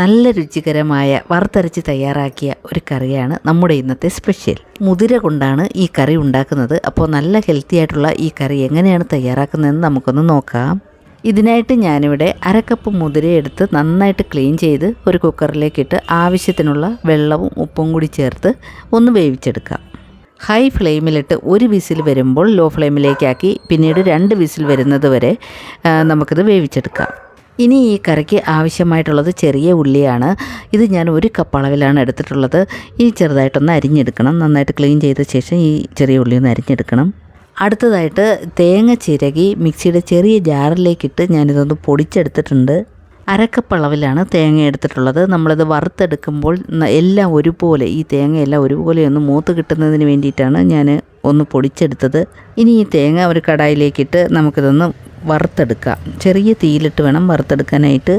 നല്ല രുചികരമായ വറുത്തരച്ച് തയ്യാറാക്കിയ ഒരു കറിയാണ് നമ്മുടെ ഇന്നത്തെ സ്പെഷ്യൽ. മുതിര കൊണ്ടാണ് ഈ കറി ഉണ്ടാക്കുന്നത്. അപ്പോൾ നല്ല ഹെൽത്തി ആയിട്ടുള്ള ഈ കറി എങ്ങനെയാണ് തയ്യാറാക്കുന്നതെന്ന് നമുക്കൊന്ന് നോക്കാം. ഇതിനായിട്ട് ഞാനിവിടെ അരക്കപ്പ് മുതിര എടുത്ത് നന്നായിട്ട് ക്ലീൻ ചെയ്ത് ഒരു കുക്കറിലേക്കിട്ട് ആവശ്യത്തിനുള്ള വെള്ളവും ഉപ്പും കൂടി ചേർത്ത് ഒന്ന് വേവിച്ചെടുക്കാം. ഹൈ ഫ്ലെയിമിലിട്ട് ഒരു വിസിൽ വരുമ്പോൾ ലോ ഫ്ലെയിമിലേക്കാക്കി പിന്നീട് രണ്ട് വിസിൽ വരുന്നത് വരെ നമുക്കിത് വേവിച്ചെടുക്കാം. ഇനി ഈ കറിക്ക് ആവശ്യമായിട്ടുള്ളത് ചെറിയ ഉള്ളിയാണ്. ഇത് ഞാൻ ഒരു കപ്പ് അളവിലാണ് എടുത്തിട്ടുള്ളത്. ഈ ചെറുതായിട്ടൊന്ന് അരിഞ്ഞെടുക്കണം. നന്നായിട്ട് ക്ലീൻ ചെയ്ത ശേഷം ഈ ചെറിയ ഉള്ളി ഒന്ന് അരിഞ്ഞെടുക്കണം. അടുത്തതായിട്ട് തേങ്ങ ചിരകി മിക്സിയുടെ ചെറിയ ജാറിലേക്കിട്ട് ഞാനിതൊന്ന് പൊടിച്ചെടുത്തിട്ടുണ്ട്. അരക്കപ്പ് അളവിലാണ് തേങ്ങ എടുത്തിട്ടുള്ളത്. നമ്മളിത് വറുത്തെടുക്കുമ്പോൾ എല്ലാം ഒരുപോലെ ഈ തേങ്ങയെല്ലാം ഒരുപോലെ ഒന്ന് മൂത്ത് കിട്ടുന്നതിന് വേണ്ടിയിട്ടാണ് ഞാൻ ഒന്ന് പൊടിച്ചെടുത്തത്. ഇനി ഈ തേങ്ങ ഒരു കടായിലേക്കിട്ട് നമുക്കിതൊന്ന് വറുത്തെടുക്കാം ചെറിയ തീയിലിട്ട് വേണം വറുത്തെടുക്കാനായിട്ട്.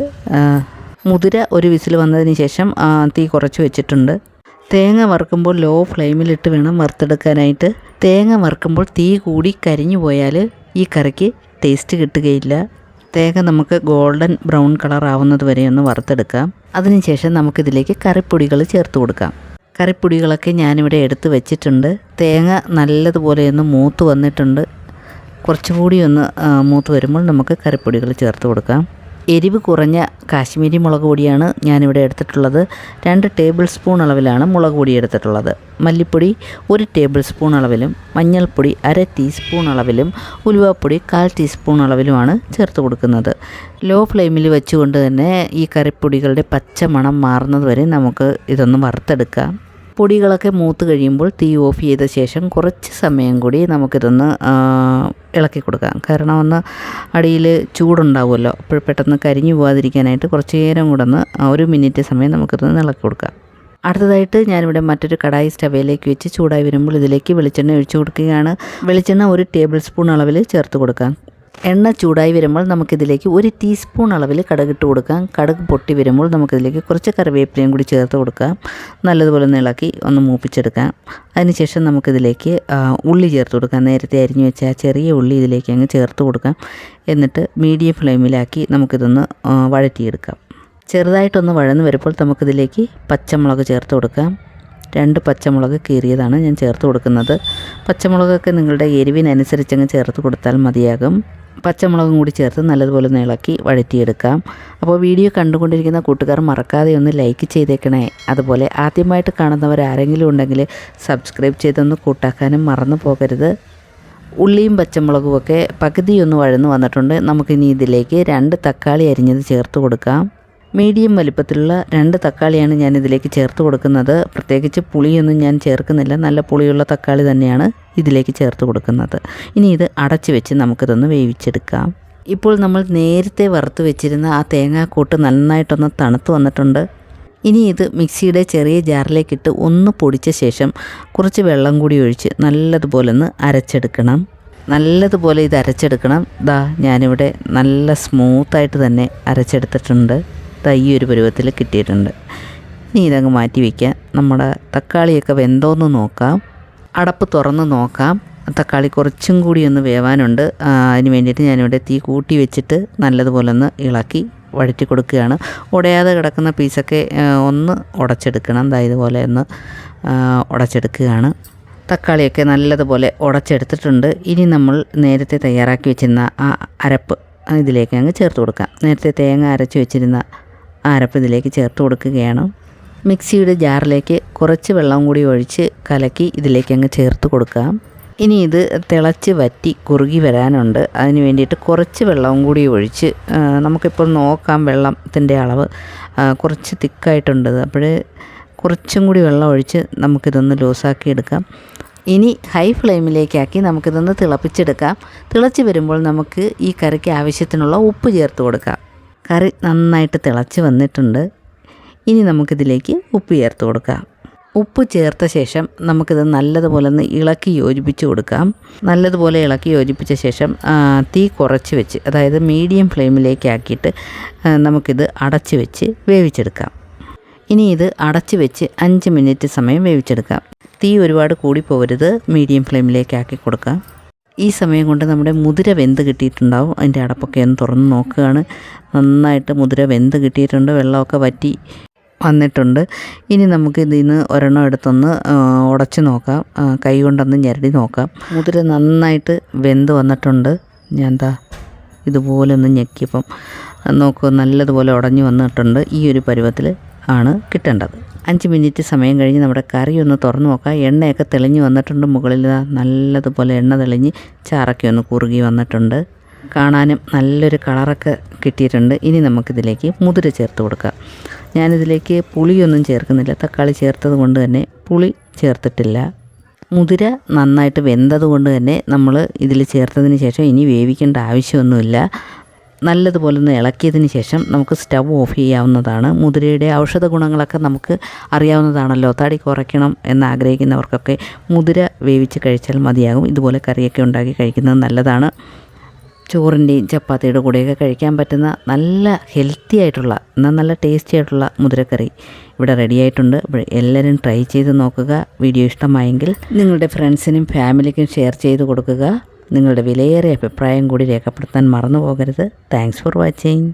മുതിര ഒരു വിസിൽ വന്നതിന് ശേഷം തീ കുറച്ച് വെച്ചിട്ടുണ്ട്. തേങ്ങ വറുക്കുമ്പോൾ ലോ ഫ്ലെയിമിലിട്ട് വേണം വറുത്തെടുക്കാനായിട്ട്. തേങ്ങ വറുക്കുമ്പോൾ തീ കൂടി കരിഞ്ഞു പോയാൽ ഈ കറിക്ക് ടേസ്റ്റ് കിട്ടുകയില്ല. തേങ്ങ നമുക്ക് ഗോൾഡൻ ബ്രൗൺ കളർ ആവുന്നത് വരെ ഒന്ന് വറുത്തെടുക്കാം. അതിനുശേഷം നമുക്കിതിലേക്ക് കറിപ്പൊടികൾ ചേർത്ത് കൊടുക്കാം. കറിപ്പൊടികളൊക്കെ ഞാനിവിടെ എടുത്ത് വെച്ചിട്ടുണ്ട്. തേങ്ങ നല്ലതുപോലെ ഒന്ന് മൂത്ത് വന്നിട്ടുണ്ട്. കുറച്ചുകൂടി ഒന്ന് മൂത്ത് വരുമ്പോൾ നമുക്ക് കറിപ്പൊടികൾ ചേർത്ത് കൊടുക്കാം. എരിവ് കുറഞ്ഞ കാശ്മീരി മുളക് പൊടിയാണ് ഞാനിവിടെ എടുത്തിട്ടുള്ളത്. രണ്ട് ടേബിൾ സ്പൂൺ അളവിലാണ് മുളക് പൊടി എടുത്തിട്ടുള്ളത്. മല്ലിപ്പൊടി ഒരു ടേബിൾ സ്പൂൺ അളവിലും മഞ്ഞൾപ്പൊടി അര ടീസ്പൂൺ അളവിലും ഉലുവാപ്പൊടി കാൽ ടീസ്പൂൺ അളവിലുമാണ് ചേർത്ത് കൊടുക്കുന്നത്. ലോ ഫ്ലെയിമിൽ വെച്ചുകൊണ്ട് തന്നെ ഈ കറിപ്പൊടികളുടെ പച്ച മണം മാറുന്നത് വരെ നമുക്ക് ഇതൊന്ന് വറുത്തെടുക്കാം. പൊടികളൊക്കെ മൂത്ത് കഴിയുമ്പോൾ തീ ഓഫ് ചെയ്ത ശേഷം കുറച്ച് സമയം കൂടി നമുക്കിതൊന്ന് ഇളക്കി കൊടുക്കാം. കാരണം ഒന്ന് അടിയിൽ ചൂടുണ്ടാവുമല്ലോ. അപ്പോൾ പെട്ടെന്ന് കരിഞ്ഞു പോകാതിരിക്കാനായിട്ട് കുറച്ച് നേരം കൂടെ ഒന്ന് ഒരു മിനിറ്റ് സമയം നമുക്കിതൊന്ന് ഇളക്കി കൊടുക്കാം. അടുത്തതായിട്ട് ഞാനിവിടെ മറ്റൊരു കടായി സ്റ്റവയിലേക്ക് വെച്ച് ചൂടായി വരുമ്പോൾ ഇതിലേക്ക് വെളിച്ചെണ്ണ ഒഴിച്ചു കൊടുക്കുകയാണ്. വെളിച്ചെണ്ണ ഒരു ടേബിൾ സ്പൂൺ അളവിൽ ചേർത്ത് കൊടുക്കാം. എണ്ണ ചൂടായി വരുമ്പോൾ നമുക്കിതിലേക്ക് ഒരു ടീസ്പൂൺ അളവിൽ കടുകിട്ട് കൊടുക്കാം. കടുക് പൊട്ടി വരുമ്പോൾ നമുക്കിതിലേക്ക് കുറച്ച് കറിവേപ്പിലയും കൂടി ചേർത്ത് കൊടുക്കാം. നല്ലതുപോലെ ഇളക്കി ഒന്ന് മൂപ്പിച്ചെടുക്കാം. അതിനുശേഷം നമുക്കിതിലേക്ക് ഉള്ളി ചേർത്ത് കൊടുക്കാം. നേരത്തെ അരിഞ്ഞു വെച്ച ആ ചെറിയ ഉള്ളി ഇതിലേക്ക് അങ്ങ് ചേർത്ത് കൊടുക്കാം. എന്നിട്ട് മീഡിയം ഫ്ലെയിമിലാക്കി നമുക്കിതൊന്ന് വഴറ്റിയെടുക്കാം. ചെറുതായിട്ടൊന്ന് വഴന്ന് വരുമ്പോൾ നമുക്കിതിലേക്ക് പച്ചമുളക് ചേർത്ത് കൊടുക്കാം. രണ്ട് പച്ചമുളക് കീറിയതാണ് ഞാൻ ചേർത്ത് കൊടുക്കുന്നത്. പച്ചമുളകൊക്കെ നിങ്ങളുടെ എരിവിനനുസരിച്ചങ്ങ് ചേർത്ത് കൊടുത്താൽ മതിയാകും. പച്ചമുളകും കൂടി ചേർത്ത് നല്ലതുപോലെ ഒന്ന് ഇളക്കി വഴറ്റിയെടുക്കാം. അപ്പോൾ വീഡിയോ കണ്ടുകൊണ്ടിരിക്കുന്ന കൂട്ടുകാർ മറക്കാതെ ഒന്ന് ലൈക്ക് ചെയ്തേക്കണേ. അതുപോലെ ആദ്യമായിട്ട് കാണുന്നവർ ആരെങ്കിലും ഉണ്ടെങ്കിൽ സബ്സ്ക്രൈബ് ചെയ്തൊന്ന് കൂട്ടാക്കാനും മറന്നു പോകരുത്. ഉള്ളിയും പച്ചമുളകും ഒക്കെ പകുതി വഴന്നു വഴന്ന് വന്നിട്ടുണ്ട്. നമുക്കിനി ഇതിലേക്ക് രണ്ട് തക്കാളി അരിഞ്ഞത് ചേർത്ത് കൊടുക്കാം. മീഡിയം വലിപ്പത്തിലുള്ള രണ്ട് തക്കാളിയാണ് ഞാൻ ഇതിലേക്ക് ചേർത്ത് കൊടുക്കുന്നത്. പ്രത്യേകിച്ച് പുളിയൊന്നും ഞാൻ ചേർക്കുന്നില്ല. നല്ല പുളിയുള്ള തക്കാളി തന്നെയാണ് ഇതിലേക്ക് ചേർത്ത് കൊടുക്കുന്നത്. ഇനി ഇത് അടച്ചു വെച്ച് നമുക്കിതൊന്ന് വേവിച്ചെടുക്കാം. ഇപ്പോൾ നമ്മൾ നേരത്തെ വറുത്ത് വെച്ചിരുന്ന ആ തേങ്ങാക്കൂട്ട് നന്നായിട്ടൊന്ന് തണുത്ത് വന്നിട്ടുണ്ട്. ഇനി ഇത് മിക്സിയുടെ ചെറിയ ജാറിലേക്കിട്ട് ഒന്ന് പൊടിച്ച ശേഷം കുറച്ച് വെള്ളം കൂടി ഒഴിച്ച് നല്ലതുപോലെ ഒന്ന് അരച്ചെടുക്കണം. നല്ലതുപോലെ ഇത് അരച്ചെടുക്കണം. ദാ ഞാനിവിടെ നല്ല സ്മൂത്തായിട്ട് തന്നെ അരച്ചെടുത്തിട്ടുണ്ട്. ഈ ഒരു പരുവത്തിൽ കിട്ടിയിട്ടുണ്ട്. ഇനി ഇതങ്ങ് മാറ്റി വയ്ക്കുക നമ്മുടെ തക്കാളിയൊക്കെ വെന്തോന്ന് നോക്കാം. അടപ്പ് തുറന്ന് നോക്കാം. തക്കാളി കുറച്ചും കൂടി ഒന്ന് വേവാനുണ്ട്. അതിന് വേണ്ടിയിട്ട് ഞാനിവിടെ തീ കൂട്ടി വെച്ചിട്ട് നല്ലതുപോലെ ഒന്ന് ഇളക്കി വഴറ്റി കൊടുക്കുകയാണ്. ഉടയാതെ കിടക്കുന്ന പീസൊക്കെ ഒന്ന് ഉടച്ചെടുക്കണം. ദാ ഇതുപോലെ ഒന്ന് ഉടച്ചെടുക്കുകയാണ്. തക്കാളിയൊക്കെ നല്ലതുപോലെ ഉടച്ചെടുത്തിട്ടുണ്ട്. ഇനി നമ്മൾ നേരത്തെ തയ്യാറാക്കി വെച്ചിരുന്ന ആ അരപ്പ് ഇതിലേക്ക് അങ്ങ് ചേർത്ത് കൊടുക്കാം. നേരത്തെ തേങ്ങ അരച്ച് വെച്ചിരുന്ന അരപ്പ് ഇതിലേക്ക് ചേർത്ത് കൊടുക്കുകയാണ്. മിക്സിയുടെ ജാറിലേക്ക് കുറച്ച് വെള്ളം കൂടി ഒഴിച്ച് കലക്കി ഇതിലേക്ക് അങ്ങ് ചേർത്ത് കൊടുക്കാം. ഇനി ഇത് തിളച്ച് വറ്റി കുറുകി വരാനുണ്ട്. അതിന് വേണ്ടിയിട്ട് കുറച്ച് വെള്ളവും കൂടി ഒഴിച്ച് നമുക്കിപ്പോൾ നോക്കാം വെള്ളത്തിന്റെ അളവ്. കുറച്ച് തിക്കായിട്ടുണ്ട്. അപ്പോൾ കുറച്ചും കൂടി വെള്ളം ഒഴിച്ച് നമുക്കിതൊന്ന് ലൂസാക്കി എടുക്കാം. ഇനി ഹൈ ഫ്ലെയിമിലേക്കാക്കി നമുക്കിതൊന്ന് തിളപ്പിച്ചെടുക്കാം. തിളച്ച് വരുമ്പോൾ നമുക്ക് ഈ കറിക്ക് ആവശ്യത്തിനുള്ള ഉപ്പ് ചേർത്ത് കൊടുക്കാം. കറി നന്നായിട്ട് തിളച്ച് വന്നിട്ടുണ്ട്. ഇനി നമുക്കിതിലേക്ക് ഉപ്പ് ചേർത്ത് കൊടുക്കാം. ഉപ്പ് ചേർത്ത ശേഷം നമുക്കിത് നല്ലതുപോലെ ഒന്ന് ഇളക്കി യോജിപ്പിച്ച് കൊടുക്കാം. നല്ലതുപോലെ ഇളക്കി യോജിപ്പിച്ച ശേഷം തീ കുറച്ച് വെച്ച് അതായത് മീഡിയം ഫ്ലെയിമിലേക്ക് ആക്കിയിട്ട് ആ, നമുക്കിത് അടച്ച് വെച്ച് വേവിച്ചെടുക്കാം. ഇനി ഇത് അടച്ച് വെച്ച് അഞ്ച് മിനിറ്റ് സമയം വേവിച്ചെടുക്കാം. തീ ഒരുപാട് കൂടി പോകരുത് മീഡിയം ഫ്ലെയിമിലേക്കാക്കി കൊടുക്കാം. ഈ സമയം കൊണ്ട് നമ്മുടെ മുതിര വെന്ത് കിട്ടിയിട്ടുണ്ടാവും. അതിന്റെ അടപ്പൊക്കെ ഒന്ന് തുറന്ന് നോക്കുകയാണ്. നന്നായിട്ട് മുതിര വെന്ത് കിട്ടിയിട്ടുണ്ട്. വെള്ളമൊക്കെ വറ്റി വന്നിട്ടുണ്ട്. ഇനി നമുക്ക് ഇതിൽ നിന്ന് ഒരെണ്ണം എടുത്തൊന്ന് ഉടച്ച് നോക്കാം. കൈ കൊണ്ടൊന്ന് ഞെരടി നോക്കാം. മുതിര നന്നായിട്ട് വെന്ത് വന്നിട്ടുണ്ട്. ഞാൻ എന്താ ഇതുപോലെ ഒന്ന് ഞെക്കിയപ്പം നോക്കൂ നല്ലതുപോലെ ഉടഞ്ഞു വന്നിട്ടുണ്ട്. ഈ ഒരു പരുവത്തിൽ ആണ് കിട്ടേണ്ടത്. അഞ്ച് മിനിറ്റ് സമയം കഴിഞ്ഞ് നമ്മുടെ കറി ഒന്ന് തുറന്നു നോക്കാം. എണ്ണയൊക്കെ തെളിഞ്ഞ് വന്നിട്ടുണ്ട്. മുകളിൽ നല്ലതുപോലെ എണ്ണ തെളിഞ്ഞ് ചാറൊക്കെ ഒന്ന് കുറുകി വന്നിട്ടുണ്ട്. കാണാനും നല്ലൊരു കളറൊക്കെ കിട്ടിയിട്ടുണ്ട്. ഇനി നമുക്കിതിലേക്ക് മുതിര ചേർത്ത് കൊടുക്കാം. ഞാനിതിലേക്ക് പുളിയൊന്നും ചേർക്കുന്നില്ല. തക്കാളി ചേർത്തത് കൊണ്ട് തന്നെ പുളി ചേർത്തിട്ടില്ല. മുതിര നന്നായിട്ട് വെന്തത് കൊണ്ട് തന്നെ നമ്മൾ ഇതിൽ ചേർത്തതിന് ശേഷം ഇനി വേവിക്കേണ്ട ആവശ്യമൊന്നുമില്ല. നല്ലതുപോലെ ഒന്ന് ഇളക്കിയതിന് ശേഷം നമുക്ക് സ്റ്റവ് ഓഫ് ചെയ്യാവുന്നതാണ്. മുതിരയുടെ ഔഷധ ഗുണങ്ങളൊക്കെ നമുക്ക് അറിയാവുന്നതാണല്ലോ. തടി കുറയ്ക്കണം എന്ന് ആഗ്രഹിക്കുന്നവർക്കൊക്കെ മുതിര വേവിച്ച് കഴിച്ചാൽ മതിയാകും. ഇതുപോലെ കറിയൊക്കെ ഉണ്ടാക്കി കഴിക്കുന്നത് നല്ലതാണ്. ചോറിന്റെയും ചപ്പാത്തിയുടെ കൂടെയൊക്കെ കഴിക്കാൻ പറ്റുന്ന നല്ല ഹെൽത്തി ആയിട്ടുള്ള എന്നാൽ നല്ല ടേസ്റ്റി ആയിട്ടുള്ള മുതിരക്കറി ഇവിടെ റെഡി ആയിട്ടുണ്ട്. എല്ലാവരും ട്രൈ ചെയ്ത് നോക്കുക. വീഡിയോ ഇഷ്ടമായെങ്കിൽ നിങ്ങളുടെ ഫ്രണ്ട്സിനും ഫാമിലിക്കും ഷെയർ ചെയ്ത് കൊടുക്കുക. നിങ്ങളുടെ വിലയേറിയ അഭിപ്രായം കൂടി രേഖപ്പെടുത്താൻ മറന്നു പോകരുത് താങ്ക്സ് ഫോർ വാച്ചിങ്